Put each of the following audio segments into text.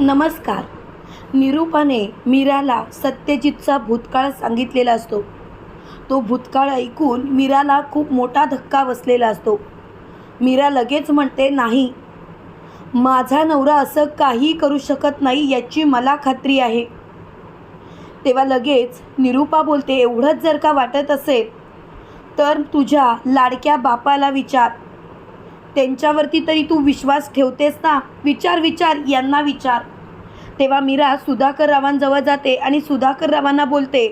नमस्कार. निरूपाने मीराला सत्यजितचा भूतकाळ सांगितलेला असतो. तो भूतकाळ ऐकून मीराला खूप मोठा धक्का बसलेला असतो. मीरा लगेच म्हणते नाही. माझा नवरा असं काही करू शकत नाही याची मला खात्री आहे. तेव्हा लगेच निरूपा बोलते एवढंच जर का वाटत असेल तर तुझ्या लाडक्या बापाला विचार. त्यांच्यावरती तरी तू विश्वास ठेवतेस ना? विचार विचार यांना विचार. तेव्हा मीरा सुधाकर रावांजवळ जाते आणि सुधाकर रावांना बोलते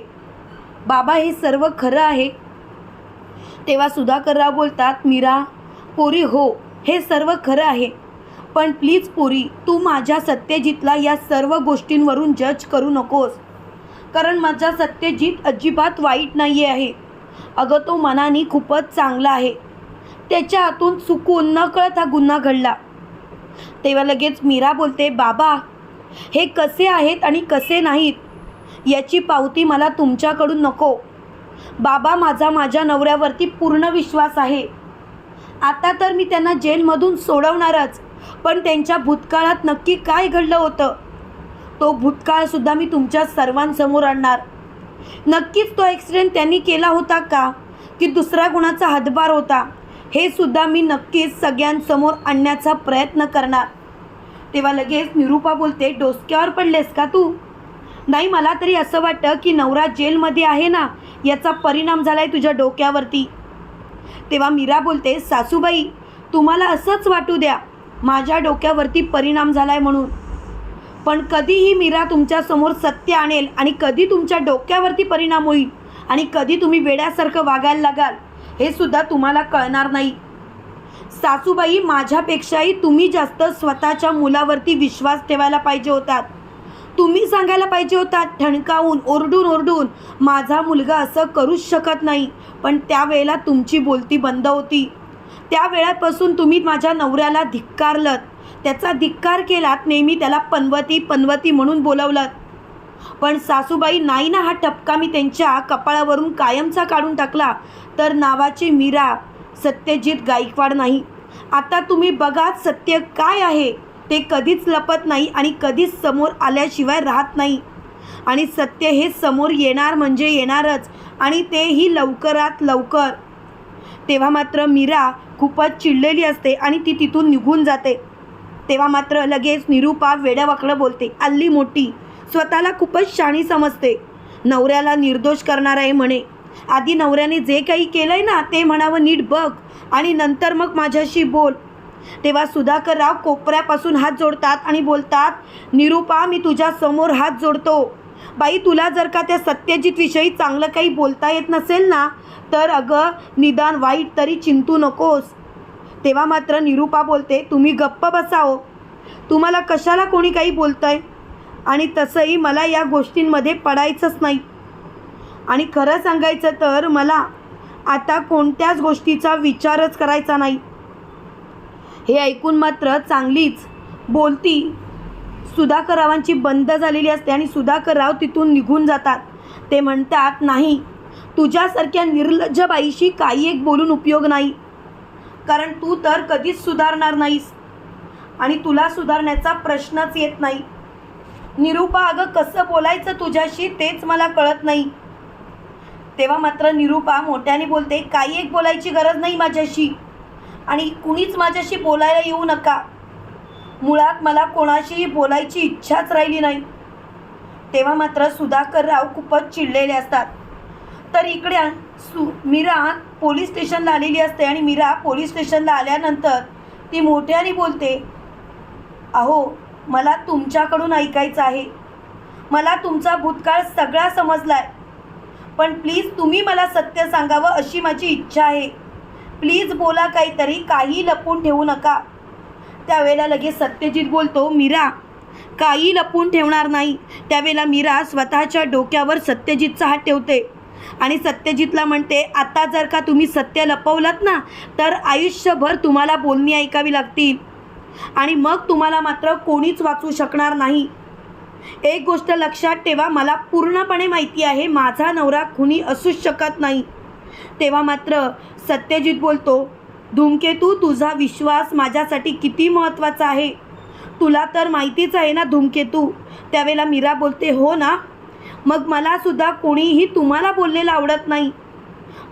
बाबा हे सर्व खरं आहे. तेव्हा सुधाकर राव बोलतात मीरा पोरी हो हे सर्व खरं आहे. पण प्लीज पोरी तू माझ्या सत्यजितला या सर्व गोष्टींवरून जज करू नकोस. कारण माझा सत्यजित अजिबात वाईट नाही आहे. अगं तो मनाने खूपच चांगला आहे. त्याच्या हातून चुकून नकळत हा गुन्हा घडला. तेव्हा लगेच मीरा बोलते बाबा हे कसे आहेत आणि कसे नाहीत? याची पावती मला तुमच्याकडून नको. बाबा माझा माझ्या नवऱ्यावरती पूर्ण विश्वास आहे. आता तर मी त्यांना जेलमधून सोडवणारच पण त्यांच्या भूतकाळात नक्की काय घडलं होतं? तो भूतकाळसुद्धा मी तुमच्या सर्वांसमोर आणणार. नक्कीच तो ॲक्सिडेंट त्यांनी केला होता का? की दुसऱ्या गुणाचा हातभार होता? हे सुद्धा मी नक्कीच सगळ्यांसमोर आणण्याचा प्रयत्न करणार. तेव्हा लगेच निरूपा बोलते डोसक्यावर पडलेस का तू? नाही मला तरी असं वाटतं की नवरा जेलमध्ये आहे ना याचा परिणाम झाला आहे तुझ्या डोक्यावरती. तेव्हा मीरा बोलते सासूबाई तुम्हाला असंच वाटू द्या माझ्या डोक्यावरती परिणाम झाला आहे म्हणून. पण कधीही मीरा तुमच्यासमोर सत्य आणेल आणि कधी तुमच्या डोक्यावरती परिणाम होईल आणि कधी तुम्ही वेड्यासारखं वागायला लागाल. हे सुद्धा तुम्हाला कळणार नाही. सासूबाई माझ्यापेक्षाही तुम्ही जास्त स्वतःच्या मुलावरती विश्वास ठेवायला पाहिजे होतात. तुम्ही सांगायला पाहिजे होता ठणकावून ओरडून ओरडून माझा मुलगा असं करूच शकत नाही. पण त्यावेळेला तुमची बोलती बंद होती. त्यावेळापासून तुम्ही माझ्या नवऱ्याला धिक्कारलत. त्याचा धिक्कार केलात नेहमी त्याला पनवती पनवती म्हणून बोलवलं पण सासूबाई नाही ना हा टपका मी त्यांच्या कपाळावरून कायमचा काढून टाकला तर नावाची मीरा सत्यजित गायकवाड नाही. आता तुम्ही बघा सत्य काय आहे. ते कधीच लपत नाही आणि कधीच समोर आल्याशिवाय राहत नाही. आणि सत्य हे समोर येणार म्हणजे येणारच आणि तेही लवकरात लवकर. तेव्हा मात्र मीरा खूपच चिडलेली असते आणि ती तिथून निघून जाते. तेव्हा मात्र लगेच निरूपा वेड्यावाकडं बोलते आल्ली मोठी स्वतःला खूपच शाणी समजते. नवऱ्याला निर्दोष करणार आहे म्हणे. आधी नवऱ्याने जे काही केलं आहे ना ते म्हणावं नीट बघ आणि नंतर मग माझ्याशी बोल. तेव्हा सुधाकरराव कोपऱ्यापासून हात जोडतात आणि बोलतात निरूपा मी तुझ्या समोर हात जोडतो. बाई तुला जर का त्या सत्यजितविषयी चांगलं काही बोलता येत नसेल ना तर अगं निदान वाईट तरी चिंतू नकोस. तेव्हा मात्र निरूपा बोलते तुम्ही गप्प बसाओ हो. तुम्हाला कशाला कोणी काही बोलतंय? आणि तसंही मला या गोष्टींमध्ये पडायचंच नाही. आणि खरं सांगायचं तर मला आता कोणत्याच गोष्टीचा विचारच करायचा नाही. हे ऐकून मात्र चांगलीच बोलती सुधाकररावांची बंद झालेली असते आणि सुधाकरराव तिथून निघून जातात. ते म्हणतात नाही तुझ्यासारख्या निर्लज्ज बाईशी काही एक बोलून उपयोग नाही. कारण तू तर कधीच सुधारणार नाहीस आणि तुला सुधारण्याचा प्रश्नच येत नाही. निरूपा अगं कसं बोलायचं तुझ्याशी तेच मला कळत नाही. तेव्हा मात्र निरूपा मोठ्याने बोलते काही एक बोलायची गरज नाही माझ्याशी आणि कुणीच माझ्याशी बोलायला येऊ नका. मुळात मला कोणाशीही बोलायची इच्छाच राहिली नाही. तेव्हा मात्र सुधाकरराव खूपच चिडलेले असतात. तर इकडे सु मीरा पोलीस स्टेशनला आलेली असते आणि मीरा पोलीस स्टेशनला आल्यानंतर ती मोठ्याने बोलते अहो मला तुमच्याकडून ऐकायचं आहे. मला तुमचा भूतकाळ सगळा समजला आहे पण प्लीज तुम्ही मला सत्य सांगावं अशी माझी इच्छा आहे. प्लीज बोला काहीतरी काही लपून ठेवू नका. त्यावेळेला लगेच सत्यजित बोलतो मीरा काही लपून ठेवणार नाही. त्यावेळेला मीरा स्वतःच्या डोक्यावर सत्यजितचा हात ठेवते आणि सत्यजितला म्हणते आता जर का तुम्ही सत्य लपवलात ना तर आयुष्यभर तुम्हाला बोलणी ऐकावी लागतील. आणि मग तुम्हाला मात्र कोणीच वाचू शकणार नाही. एक गोष्ट लक्षात ठेवा मला पूर्णपणे माहिती आहे माझा नवरा खुनी असूच शकत नाही. तेव्हा मात्र सत्यजित बोलतो धूमकेतू तुझा विश्वास माझ्यासाठी किती महत्त्वाचा आहे? तुला तर माहितीच आहे ना धूमकेतू त्यावेळेला मीरा बोलते हो ना. मग मलासुद्धा कोणीही तुम्हाला बोललेलं आवडत नाही.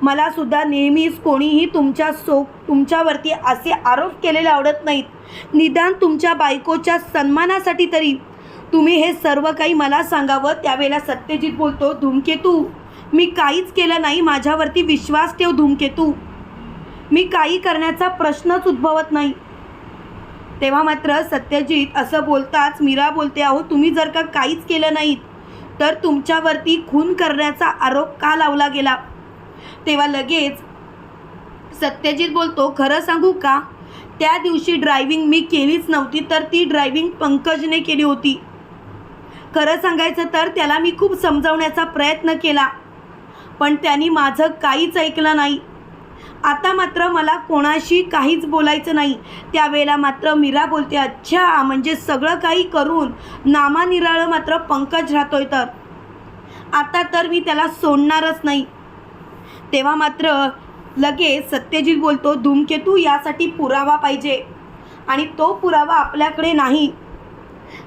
मला सुद्धा नेहमीच कोणीही तुमच्या सो तुमच्यावरती असे आरोप केलेले आवडत नाहीत. निदान तुमच्या बायकोच्या सन्मानासाठी तरी. तुम्ही हे सर्व काही मला सांगावं त्यावेळेला सत्यजित बोलतो धूमकेतू मी काहीच केलं नाही माझ्यावरती विश्वास ठेव धूमकेतू. मी काही करण्याचा प्रश्नच उद्भवत नाही. तेव्हा मात्र सत्यजित असं बोलताच मीरा बोलते अहो तुम्ही जर का काहीच केलं नाहीत तर तुमच्यावरती खून करण्याचा आरोप का लावला गेला? तेव्हा लगेच सत्यजित बोलतो खरं सांगू का? त्या दिवशी ड्रायव्हिंग मी केलीच नव्हती तर ती ड्रायव्हिंग पंकजने केली होती. खरं सांगायचं तर त्याला मी खूप समजावण्याचा प्रयत्न केला पण त्यांनी माझं काहीच ऐकलं नाही. आता मात्र मला कोणाशी काहीच बोलायचं नाही. त्यावेळेला मात्र मीरा बोलते अच्छा म्हणजे सगळं काही करून नामानिराळं मात्र पंकज राहतोय तर. आता तर मी त्याला सोडणारच नाही. तेव्हा मात्र लगेच सत्यजित बोलतो धूमकेतू यासाठी पुरावा पाहिजे. आणि तो पुरावा आपल्याकडे नाही.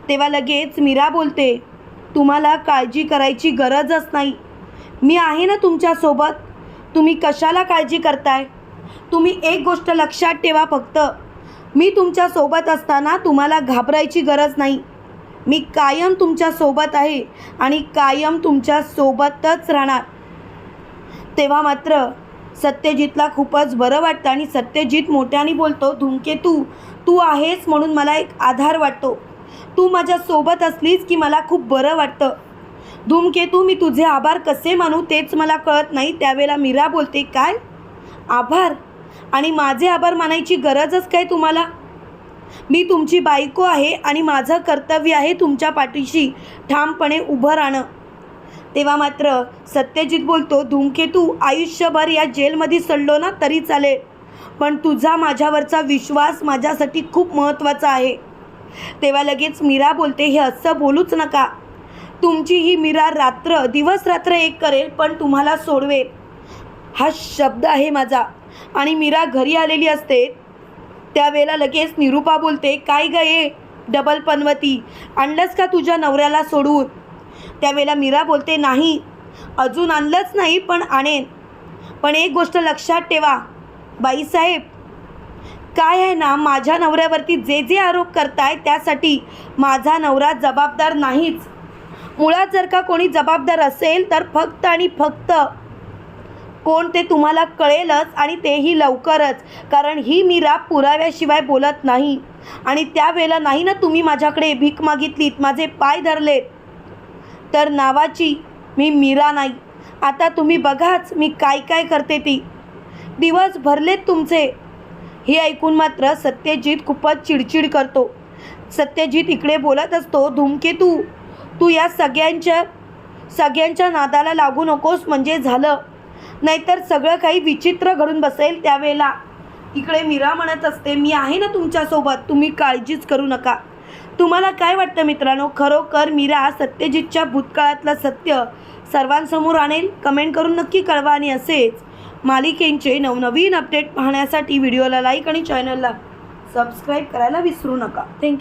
तेव्हा लगेच मीरा बोलते तुम्हाला काळजी करायची गरजच नाही. मी आहे ना तुमच्यासोबत. तुम्ही कशाला काळजी करताय? तुम्ही एक गोष्ट लक्षात ठेवा फक्त. मी तुमच्यासोबत असताना तुम्हाला घाबरायची गरज नाही. मी कायम तुमच्यासोबत आहे आणि कायम तुमच्यासोबतच राहणार. तेव्हा मात्र सत्यजितला खूपच बरं वाटतं आणि सत्यजित मोठ्याने बोलतो धूमकेतू तू आहेस म्हणून मला एक आधार वाटतो. तू माझ्यासोबत असलीस की मला खूप बरं वाटतं. धूमकेतू मी तुझे आभार कसे मानू तेच मला कळत नाही. त्यावेळेला मीरा बोलते काय? आभार? आणि माझे आभार मानायची गरजच काय तुम्हाला? मी तुमची बायको आहे आणि माझं कर्तव्य आहे तुमच्या पाठीशी ठामपणे उभं राहणं. तेव्हा मात्र सत्यजित बोलतो धूमकेतू आयुष्यभर या जेलमध्ये सडलो ना तरी चालेल. पण तुझा माझ्यावरचा विश्वास माझ्यासाठी खूप महत्त्वाचा आहे. तेव्हा लगेच मीरा बोलते हे असं बोलूच नका. तुमची ही मीरा रात्र दिवस रात्र एक करेल पण तुम्हाला सोडवेल. हा शब्द आहे माझा. आणि मीरा घरी आलेली असते. त्यावेळेला लगेच निरूपा बोलते काय ग ये डबल पनवती. आणलंस का तुझ्या नवऱ्याला सोडून? त्यावेळेला मीरा बोलते नाही अजून आणलंच नाही पण आणेन. पण एक गोष्ट लक्षात ठेवा बाईसाहेब काय आहे ना माझ्या नवऱ्यावरती जे जे आरोप करताय त्यासाठी माझा नवरा जबाबदार नाहीच. मुळात जर का कोणी जबाबदार असेल तर फक्त आणि फक्त कोण ते तुम्हाला कळेलच आणि तेही लवकरच. कारण ही मीरा पुराव्याशिवाय बोलत नाही. आणि त्यावेळेला नाही ना तुम्ही माझ्याकडे भीक मागितलीत माझे पाय धरलेत. तर नावाची मी मीरा नाही. आता तुम्ही बघाच मी काय काय करते ती. दिवस भरलेत तुमचे. हे ऐकून मात्र सत्यजित खूपच चिडचिड करतो. सत्यजित इकडे बोलत असतो धूमकेतू तू या सगळ्यांच्या सगळ्यांच्या नादाला लागू नकोस म्हणजे झालं. नाहीतर सगळं काही विचित्र घडून बसेल त्यावेळेला. इकडे मीरा म्हणत असते मी आहे ना तुमच्यासोबत. तुम्ही काळजीच करू नका. तुम्हाला काय वाटतं मित्रांनो? खरोखर मीरा सत्यजितच्या भूतकाळातलं सत्य सर्वांसमोर आणेल? कमेंट करून नक्की कळवा आणि असेच मालिकेंचे नवनवीन अपडेट पाहण्यासाठी व्हिडिओला लाईक आणि चॅनलला सबस्क्राईब करायला विसरू नका. थँक्यू